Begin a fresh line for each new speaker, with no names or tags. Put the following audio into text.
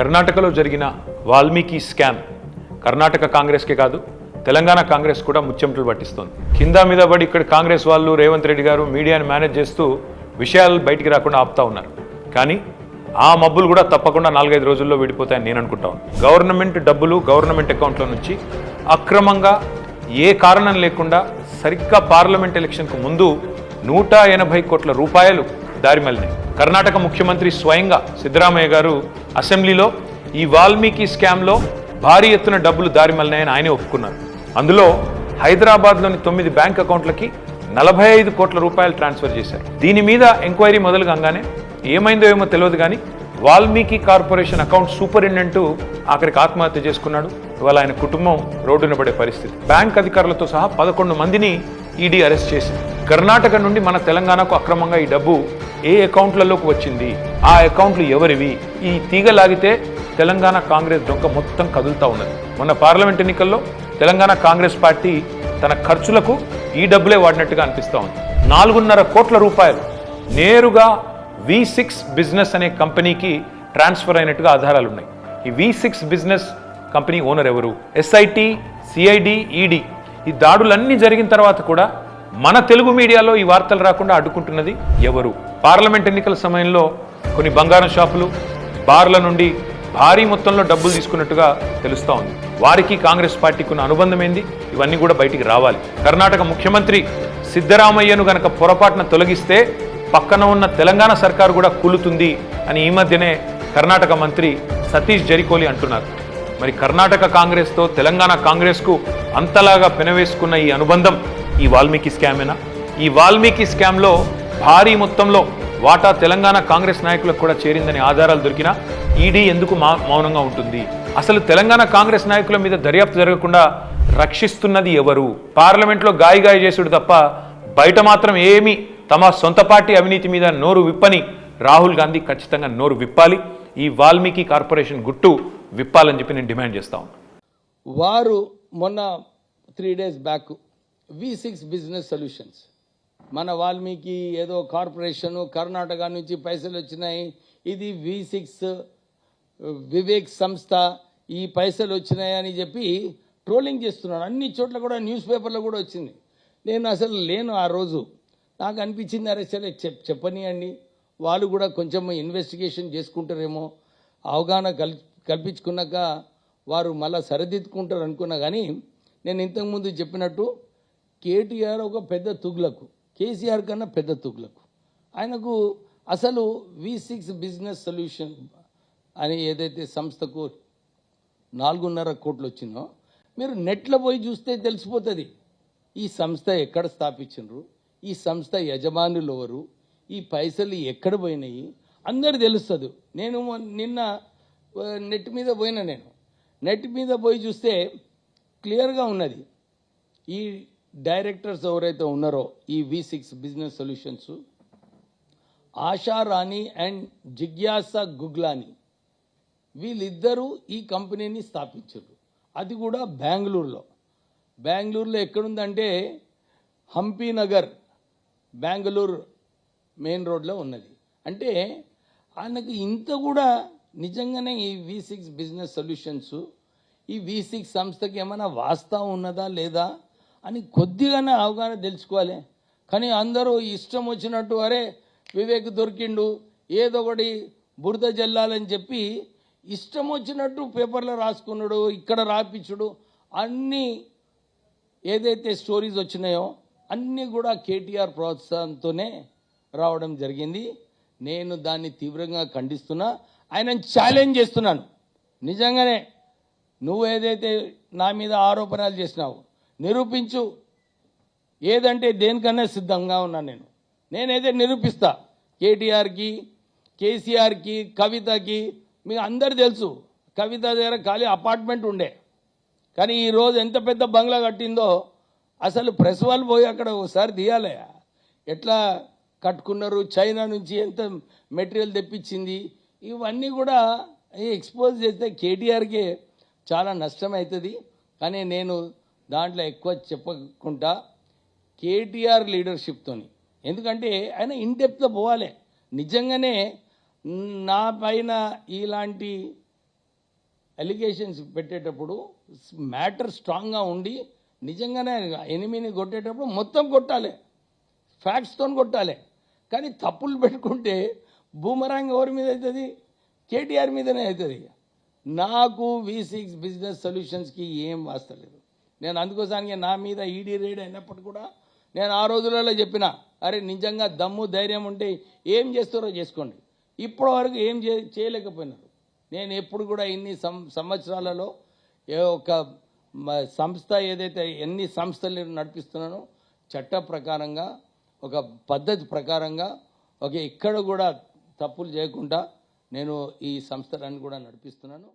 కర్ణాటకలో జరిగిన వాల్మీకి స్కామ్ కర్ణాటక కాంగ్రెస్కే కాదు తెలంగాణ కాంగ్రెస్ కూడా ముచ్చెమటలు పట్టిస్తోంది. కింద మీద పడి ఇక్కడ కాంగ్రెస్ వాళ్ళు రేవంత్ రెడ్డి గారు మీడియాని మేనేజ్ చేస్తూ విషయాలు బయటికి రాకుండా ఆపుతా ఉన్నారు. కానీ ఆ మబ్బులు కూడా తప్పకుండా నాలుగైదు రోజుల్లో విడిపోతాయని నేను అనుకుంటాను గవర్నమెంట్ డబ్బులు గవర్నమెంట్ అకౌంట్లో నుంచి అక్రమంగా ఏ కారణం లేకుండా సరిగ్గా పార్లమెంట్ ఎలక్షన్కు ముందు నూట ఎనభై కోట్ల రూపాయలు దారి కర్ణాటక ముఖ్యమంత్రి స్వయంగా సిద్ధరామయ్య గారు అసెంబ్లీలో ఈ వాల్మీకి స్కామ్లో భారీ ఎత్తున డబ్బులు దారిమల్లినాయని ఆయనే ఒప్పుకున్నారు. అందులో హైదరాబాద్లోని తొమ్మిది బ్యాంక్ అకౌంట్లకి నలభై ఐదు కోట్ల రూపాయలు ట్రాన్స్ఫర్ చేశారు. దీని మీద ఎంక్వైరీ మొదలు కాగానే ఏమైందో ఏమో తెలియదు కానీ వాల్మీకి కార్పొరేషన్ అకౌంట్ సూపరింటెండెంట్ ఆఖరికి ఆత్మహత్య చేసుకున్నాడు. ఇవాళ ఆయన కుటుంబం రోడ్డున పడే పరిస్థితి. బ్యాంక్ అధికారులతో సహా పదకొండు మందిని ఈడీ అరెస్ట్ చేసింది. కర్ణాటక నుండి మన తెలంగాణకు అక్రమంగా ఈ డబ్బు ఏ అకౌంట్లలోకి వచ్చింది? ఆ అకౌంట్లు ఎవరివి? ఈ తీగ లాగితే తెలంగాణ కాంగ్రెస్ డొంక మొత్తం కదులుతా ఉన్నది. మొన్న పార్లమెంట్ ఎన్నికల్లో తెలంగాణ కాంగ్రెస్ పార్టీ తన ఖర్చులకు ఈ డబ్బులే వాడినట్టుగా అనిపిస్తూ ఉంది. నాలుగున్నర కోట్ల రూపాయలు నేరుగా వి సిక్స్ బిజినెస్ అనే కంపెనీకి ట్రాన్స్ఫర్ అయినట్టుగా ఆధారాలు ఉన్నాయి. ఈ V six business company owner ఎవరు? SIT CID ED. ఈ దాడులన్నీ జరిగిన తర్వాత కూడా మన తెలుగు మీడియాలో ఈ వార్తలు రాకుండా అడ్డుకుంటున్నది ఎవరు? పార్లమెంట్ ఎన్నికల సమయంలో కొన్ని బంగారం షాపులు బార్ల నుండి భారీ మొత్తంలో డబ్బులు తీసుకున్నట్టుగా తెలుస్తూ ఉంది. వారికి కాంగ్రెస్ పార్టీకి ఉన్న అనుబంధం ఏంది? ఇవన్నీ కూడా బయటికి రావాలి. కర్ణాటక ముఖ్యమంత్రి సిద్ధరామయ్యను గనక పొరపాటున తొలగిస్తే పక్కన ఉన్న తెలంగాణ సర్కారు కూడా కూలుతుంది అని ఈ మధ్యనే కర్ణాటక మంత్రి సతీష్ జరికోలి అంటున్నారు. మరి కర్ణాటక కాంగ్రెస్తో తెలంగాణ కాంగ్రెస్కు అంతలాగా పెనవేసుకున్న ఈ అనుబంధం ఈ వాల్మీకి స్కామేనా? ఈ వాల్మీకి స్కామ్లో భారీ మొత్తంలో వాటా తెలంగాణ కాంగ్రెస్ నాయకులకు కూడా చేరిందని ఆధారాలు దొరికినా ఈడీ ఎందుకు మౌనంగా ఉంటుంది? అసలు తెలంగాణ కాంగ్రెస్ నాయకుల మీద దర్యాప్తు జరగకుండా రక్షిస్తున్నది ఎవరు? పార్లమెంట్లో గాయి గాయి చేసుడు తప్ప బయట మాత్రం ఏమీ తమ సొంత పార్టీ అవినీతి మీద నోరు విప్పని రాహుల్ గాంధీ ఖచ్చితంగా నోరు విప్పాలి. ఈ వాల్మీకి కార్పొరేషన్ గుట్టు విప్పాలని చెప్పి నేను డిమాండ్ చేస్తా
వారు మొన్న three days back V six business solutions మన వాల్మీకి ఏదో కార్పొరేషన్ కర్ణాటక నుంచి పైసలు వచ్చినాయి. ఇది వి సిక్స్ వివేక్ సంస్థ ఈ పైసలు వచ్చినాయి అని చెప్పి ట్రోలింగ్ చేస్తున్నాడు. అన్ని చోట్ల కూడా న్యూస్ పేపర్లో కూడా వచ్చింది. నేను అసలు లేను ఆ రోజు. నాకు అనిపించింది అరే సరే చెప్ చెప్పనియండి. వాళ్ళు కూడా కొంచెం ఇన్వెస్టిగేషన్ చేసుకుంటారేమో. అవగాహన కల్ కల్పించుకున్నాక వారు మళ్ళీ సరిదిద్దుకుంటారు అనుకున్నా కానీ నేను ఇంతకుముందు చెప్పినట్టు కేటీఆర్ ఒక పెద్ద తుగ్లకు. కేసీఆర్ కన్నా పెద్ద తుగ్లకు. ఆయనకు అసలు వి సిక్స్ బిజినెస్ సొల్యూషన్ అని ఏదైతే సంస్థకు నాలుగున్నర కోట్లు వచ్చిందో మీరు నెట్లో పోయి చూస్తే తెలిసిపోతుంది. ఈ సంస్థ ఎక్కడ స్థాపించరు ఈ సంస్థ యజమానులు ఎవరు? ఈ పైసలు ఎక్కడ పోయినాయి? అందరు తెలుస్తుంది. నేను నిన్న నెట్ మీద పోయినా నేను. నెట్ మీద పోయి చూస్తే క్లియర్గా ఉన్నది. ఈ డైరెక్టర్స్ ఎవరైతే ఉన్నారో ఈ V six business solutions Asha Rani and జిజ్ఞాస గుగ్లాని వీళ్ళిద్దరూ ఈ కంపెనీని స్థాపించారు. అది కూడా బెంగళూరులో. బెంగళూరులో ఎక్కడుందంటే హంపీ నగర్ బెంగళూరు మెయిన్ రోడ్లో ఉన్నది. అంటే ఆయనకు ఇంత కూడా నిజంగానే ఈ వి సిక్స్ బిజినెస్ సొల్యూషన్స్ ఈ వి సిక్స్ సంస్థకి ఏమైనా వాస్తవం ఉన్నదా లేదా అని కొద్దిగానే అవగాహన తెలుసుకోవాలి. కానీ అందరూ ఇష్టం వచ్చినట్టు అరే వివేక్ దొరికిండు ఏదో ఒకటి బురద జల్లాలని చెప్పి ఇష్టం వచ్చినట్టు పేపర్లో రాసుకున్నాడు ఇక్కడ రాపించుడు అన్నీ ఏదైతే స్టోరీస్ వచ్చినాయో అన్నీ కూడా కేటీఆర్ ప్రోత్సాహంతోనే రావడం జరిగింది. నేను దాన్ని తీవ్రంగా ఖండిస్తున్నా. ఆయనను ఛాలెంజ్ చేస్తున్నాను. నిజంగానే నువ్వు ఏదైతే నా మీద ఆరోపణలు చేసినావు నిరూపించు. ఏదంటే దేనికన్నా సిద్ధంగా ఉన్నాను నేను. నేనైతే నిరూపిస్తా. కేటీఆర్కి కేసీఆర్కి కవితకి మీకు అందరు తెలుసు. కవిత దగ్గర ఖాళీ అపార్ట్మెంట్ ఉండే. కానీ ఈరోజు ఎంత పెద్ద బంగ్లా కట్టిందో అసలు ప్రెస్ వాళ్ళు పోయి అక్కడ ఒకసారి తీయాలి. ఎట్లా కట్టుకున్నారు? చైనా నుంచి ఎంత మెటీరియల్ తెప్పించింది? ఇవన్నీ కూడా ఎక్స్పోజ్ చేస్తే కేటీఆర్కి చాలా నష్టం అవుతుంది. కానీ నేను దాంట్లో ఎక్కువ చెప్పకుండా కేటీఆర్ లీడర్షిప్తో ఎందుకంటే ఆయన ఇన్డెప్త్లో పోవాలి. నిజంగానే నా పైన ఇలాంటి అలిగేషన్స్ పెట్టేటప్పుడు మ్యాటర్ స్ట్రాంగ్గా ఉండి నిజంగానే ఎనిమిని కొట్టేటప్పుడు మొత్తం కొట్టాలి. ఫ్యాక్ట్స్తో కొట్టాలి. కానీ తప్పులు పెట్టుకుంటే బూమరాంగ్ ఎవరి మీద అవుతుంది? కేటీఆర్ మీదనే అవుతుంది. నాకు వి సిక్స్ బిజినెస్ సొల్యూషన్స్కి ఏం వాస్తలేదు. నేను అందుకోసానికి నా మీద ఈడీ రేడ్ అయినప్పుడు కూడా నేను ఆ రోజులలో చెప్పిన అరే నిజంగా దమ్ము ధైర్యం ఉంటే ఏం చేస్తారో చేసుకోండి. ఇప్పటి వరకు ఏం చే చేయలేకపోయినారు. నేను ఎప్పుడు కూడా ఇన్ని సం సంవత్సరాలలో ఏ ఒక సంస్థ ఏదైతే ఎన్ని సంస్థలు నడిపిస్తున్నానో చట్ట ప్రకారంగా ఒక పద్ధతి ప్రకారంగా ఒక ఎక్కడ కూడా తప్పులు చేయకుండా నేను ఈ సంస్థలన్నీ కూడా నడిపిస్తున్నాను.